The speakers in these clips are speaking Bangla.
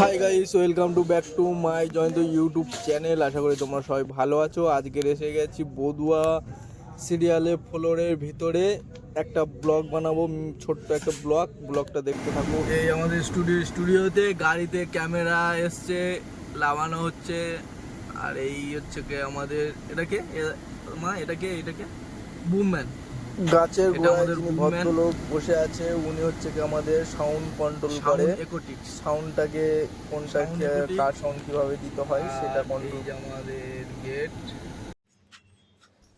Hi guys welcome to back to my Jayanta YouTube channel আশা করি তোমরা সবাই ভালো আছো। আজকের এসে গেছি বদুয়া সিরিয়ালে ফ্লোরের ভিতরে। একটা ব্লগ বানাবো, ছোট্ট একটা ব্লগ ব্লগটা দেখতে থাকব এই আমাদের স্টুডিও স্টুডিওতে গাড়িতে ক্যামেরা এসছে, লাগানো হচ্ছে। আর এই হচ্ছে আমাদের এটাকে মা এটাকে এটাকে বুমম্যান গাছের গোড়ায় আমাদের যিনি ভদ্রলোক বসে আছে উনি হচ্ছে কি আমাদের সাউন্ড কন্ট্রোল করে। সাউন্ডটাকে কোনটা equity। কার সাউন্ড কীভাবে দিতে হয় সেটা কন্ট্রোল আমাদের গেট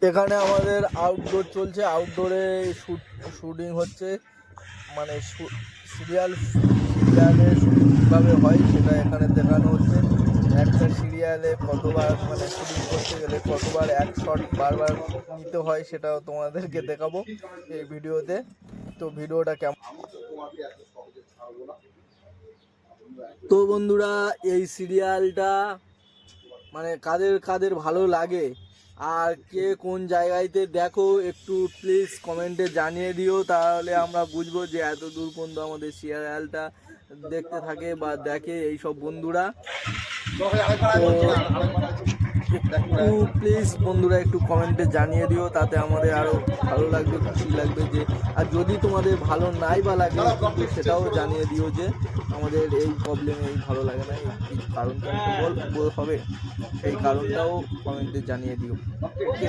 এখানে আমাদের আউটডোর চলছে। আউটডোরে শুট শুটিং হচ্ছে। মানে সিরিয়াল সিরিয়ালে শুটিং কীভাবে হয় সেটা এখানে দেখানো হচ্ছে। একটা সিরিয়ালে কতবার মানে শুটিং করতে গেলে কতবার এক শট বারবার নিতে হয় সেটাও তোমাদেরকে দেখাবো এই ভিডিওতে। তো ভিডিওটা কেমন? তো বন্ধুরা, এই সিরিয়ালটা মানে কাদের কাদের ভালো লাগে আর কে কোন জায়গায়তে দেখো একটু প্লিজ কমেন্টে জানিয়ে দিও, তাহলে আমরা বুঝব যে এত দূর পর্যন্ত আমাদের সিরিয়ালটা দেখতে থাকে বা দেখে এই সব বন্ধুরা। একটু প্লিজ বন্ধুরা একটু কমেন্টে জানিয়ে দিও তাতে আমাদের আরও ভালো লাগবে খুশি লাগবে যে আর যদি তোমাদের ভালো নাই বা লাগে সেটাও জানিয়ে দিও যে আমাদের এই প্রবলেম এই ভালো লাগে না এই কারণটা বল- হবে। সেই কারণটাও কমেন্টে জানিয়ে দিও। ওকে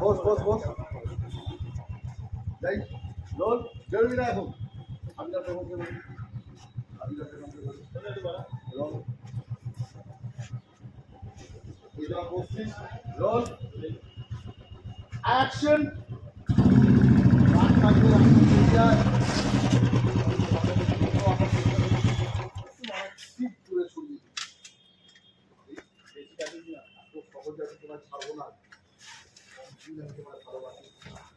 বস বস বস যাই লোন জরুরি না এখন। আমি যাতে বলতে পারি আমি যাতে বলতে পারি লোন এটা বসছিস লোন অ্যাকশন কাটিস না এত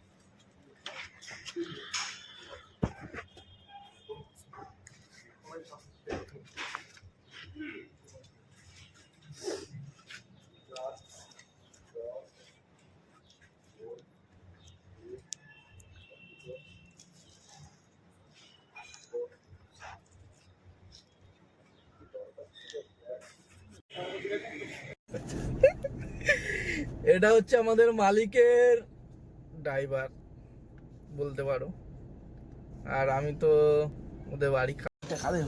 এটা হচ্ছে আমাদের মালিকের ড্রাইভার বলতে পারো। আর আমি তো ওদের বাড়ি খা- খাবে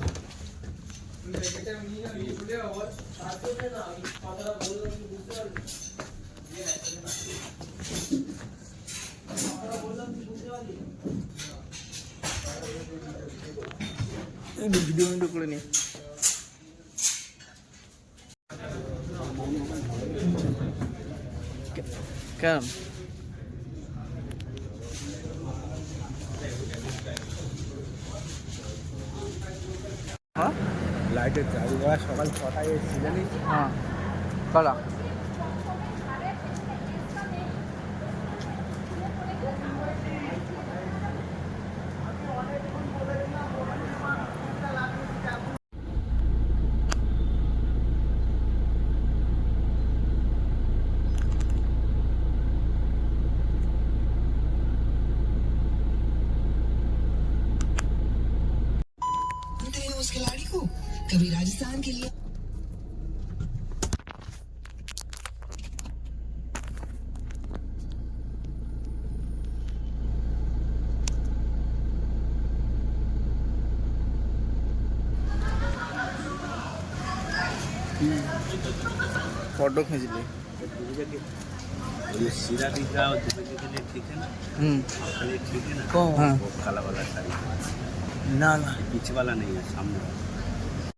ভিডিও ভিডিও করে নি কেন লাইটের চালু করা সকাল ছটায় এসেছি জানিস হ্যাঁ কারা कभी राजस्थान के लिए। ফটো खींचली ये सीधा दिख रहा है और ठीक है ना हम्म। ठीक है ना हाँ वो काला वाला साड़ी। ना ना। पीछे वाला नहीं है सामने। वाला।